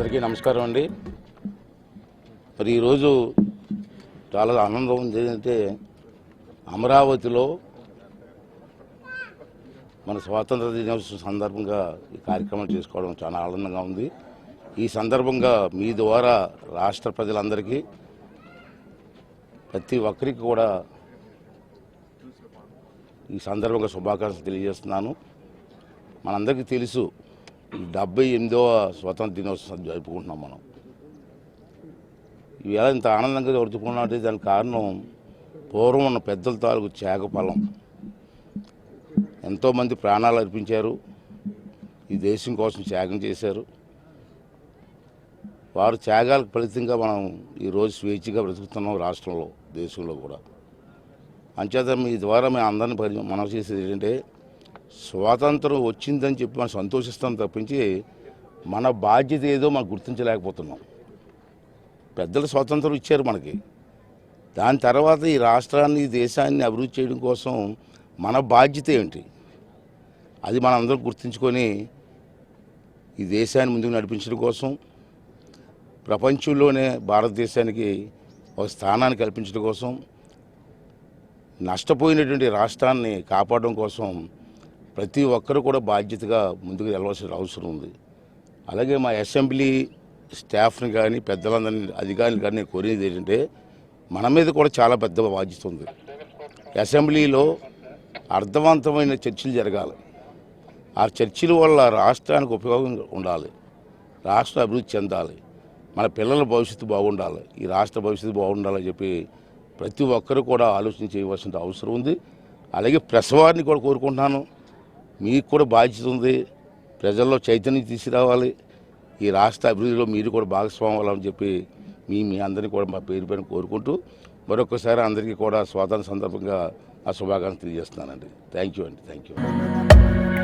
అందరికీ నమస్కారం అండి. మరి ఈరోజు చాలా ఆనందం ఉంది ఏంటంటే అమరావతిలో మన స్వాతంత్ర దినోత్సవం సందర్భంగా ఈ కార్యక్రమం చేసుకోవడం చాలా ఆనందంగా ఉంది. ఈ సందర్భంగా మీ ద్వారా రాష్ట్ర ప్రజలందరికీ ప్రతి ఒక్కరికి కూడా ఈ సందర్భంగా శుభాకాంక్షలు తెలియజేస్తున్నాను. మనందరికీ తెలుసు డెబ్బై ఎనిమిదవ స్వతంత్ర దినోత్సవం జరుపుకుంటున్నాం మనం ఇవాళ ఇంత ఆనందంగా జరుపుకున్నట్టే దానికి కారణం పూర్వం ఉన్న పెద్దల తాలూకు త్యాగ ఫలం ఎంతోమంది ప్రాణాలు అర్పించారు. ఈ దేశం కోసం త్యాగం చేశారు. వారు త్యాగాలకు ఫలితంగా మనం ఈరోజు స్వేచ్ఛగా బ్రతుకుతున్నాం రాష్ట్రంలో దేశంలో కూడా. అంచేత మీ ద్వారా మేము అందరిని పరి మనం చేసేది ఏంటంటే స్వాతంత్రం వచ్చిందని చెప్పి మనం సంతోషిస్తాం తప్పించి మన బాధ్యత ఏదో మనం గుర్తించలేకపోతున్నాం. పెద్దలు స్వాతంత్రం ఇచ్చారు మనకి. దాని తర్వాత ఈ రాష్ట్రాన్ని ఈ దేశాన్ని అభివృద్ధి చేయడం కోసం మన బాధ్యత ఏంటి? అది మనం అందరం గుర్తుంచుకొని ఈ దేశాన్ని ముందుకు నడిపించడం కోసం ప్రపంచంలోనే భారతదేశానికి ఒక స్థానాన్ని కల్పించడం కోసం నష్టపోయినటువంటి రాష్ట్రాన్ని కాపాడడం కోసం ప్రతి ఒక్కరు కూడా బాధ్యతగా ముందుకు వెళ్ళవలసిన అవసరం ఉంది. అలాగే మా అసెంబ్లీ స్టాఫ్ని కానీ పెద్దలందరినీ అధికారులు కానీ నేను కోరేది ఏంటంటే మన మీద కూడా చాలా పెద్ద బాధ్యత ఉంది. అసెంబ్లీలో అర్థవంతమైన చర్చలు జరగాలి. ఆ చర్చల వల్ల రాష్ట్రానికి ఉపయోగం ఉండాలి. రాష్ట్రం అభివృద్ధి చెందాలి. మన పిల్లల భవిష్యత్తు బాగుండాలి. ఈ రాష్ట్ర భవిష్యత్తు బాగుండాలని చెప్పి ప్రతి ఒక్కరు కూడా ఆలోచన చేయవలసిన అవసరం ఉంది. అలాగే ప్రెస్ వారిని కూడా కోరుకుంటున్నాను. మీకు కూడా బాధ్యత ఉంది. ప్రజల్లో చైతన్యం తీసుకురావాలి. ఈ రాష్ట్ర అభివృద్ధిలో మీరు కూడా భాగస్వామ్యం చెప్పి మీ మీ అందరినీ కూడా మా పేరు పైన కోరుకుంటూ మరొకసారి అందరికీ కూడా స్వాతంత్ర సందర్భంగా ఆ శుభాకాంక్షలు తెలియజేస్తున్నానండి. థ్యాంక్ యూ అండి. Thank you